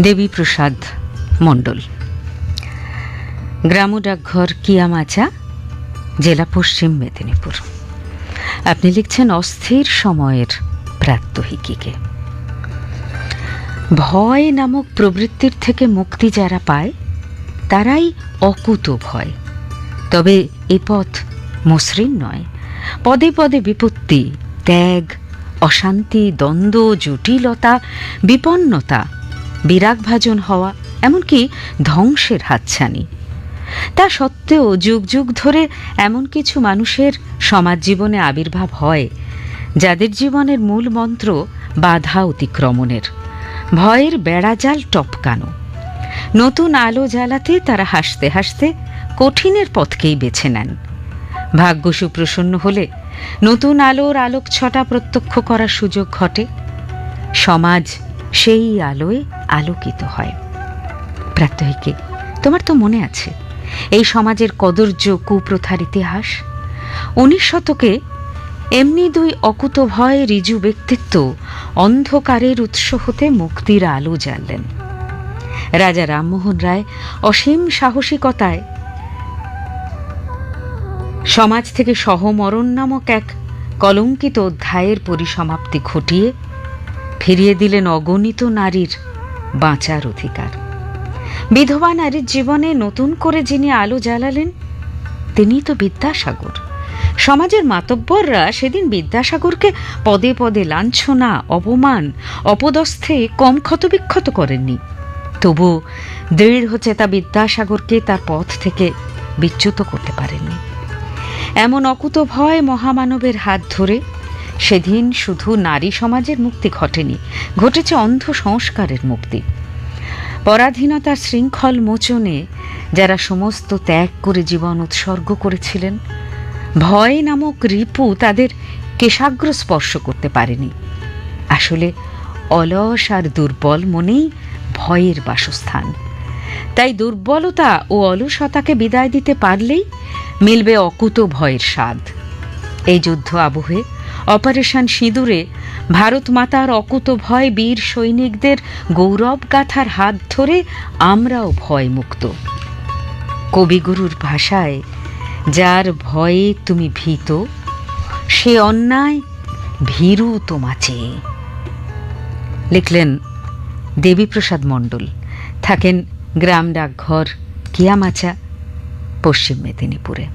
দেবীপ্রসাদ মণ্ডল। গ্রাম ডাকঘর কিয়ামাচা, জেলা পশ্চিম মেদিনীপুর। আপনি লিখছেন অস্থির সময়ের প্রাত্যহিকীকে। ভয় নামক প্রবৃত্তির থেকে মুক্তি যারা পায়, তারাই অকুত ভয়। তবে এ পথ মসৃণ নয়। পদে পদে বিপত্তি, ত্যাগ, অশান্তি, দ্বন্দ্ব, জটিলতা, বিপন্নতা বিরাগভাজন হওয়া, এমনকি ধ্বংসের হাতছানি। তা সত্ত্বেও যুগ যুগ ধরে এমন কিছু মানুষের সমাজ জীবনে আবির্ভাব হয়, যাদের জীবনের মূল মন্ত্র বাধা অতিক্রমণের। ভয়ের বেড়াজাল টপকানো। নতুন আলো জ্বালাতে তারা হাসতে হাসতে কঠিনের পথকেই বেছে নেন। ভাগ্য সুপ্রসন্ন হলে নতুন আলোর আলোক ছটা প্রত্যক্ষ করার সুযোগ ঘটে। সমাজ সেই আলোয় আলোকিত হয়। প্রাত্যহিকে তোমার তো মনে আছে, এই সমাজের কদর্য কুপ্রথার ইতিহাস? উনিশ শতকে এমনি দুই অকুত ভয় রিজু ব্যক্তিত্ব অন্ধকারের উৎস হতে মুক্তির আলো জ্বাললেন। রাজা রামমোহন রায় অসীম সাহসিকতায় সমাজ থেকে সহমরণ নামক এক কলঙ্কিত অধ্যায়ের পরিসমাপ্তি ঘটিয়ে ফিরিয়ে দিলেন অগণিত নারীর বাঁচার অধিকার। বিধবা নারীর জীবনে নতুন করে যিনি আলো জ্বালালেন তিনি তো বিদ্যাসাগর। সমাজের মাতব্বররা সেদিন বিদ্যাসাগরকে পদে পদে লাঞ্ছনা, অপমান, অপদস্থে কম ক্ষতবিক্ষত করেননি। তবু দৃঢ় চেতা বিদ্যাসাগরকে তার পথ থেকে বিচ্যুত করতে পারেননি। এমন অকুত ভয় মহামানবের হাত ধরে সেদিন শুধু নারী সমাজের মুক্তি ঘটেনি, ঘটেছে অন্ধ সংস্কারের মুক্তি। পরাধীনতার শৃঙ্খল মোচনে যারা সমস্ত ত্যাগ করে জীবন উৎসর্গ করেছিলেন, ভয় নামক রিপু তাদের কেশাগ্র স্পর্শ করতে পারেনি। আসলে অলস আর দুর্বল মনেই ভয়ের বাসস্থান। তাই দুর্বলতা ও অলসতাকে বিদায় দিতে পারলেই মিলবে অকুত ভয়ের স্বাদ। এই যুদ্ধ আবহে অপারেশন সিঁদুরে। ভারত মাতার অকুত ভয় বীর সৈনিকদের গৌরব গাথার হাত ধরে আমরাও ভয় মুক্ত কবিগুরুর ভাষায়, যার ভয়ে তুমি ভীত, সে অন্যায় ভীরু তোমাচে। লিখলেন দেবীপ্রসাদ মণ্ডল। থাকেন গ্রাম ডাকঘর কিয়ামাচা, পশ্চিম মেদিনীপুরে।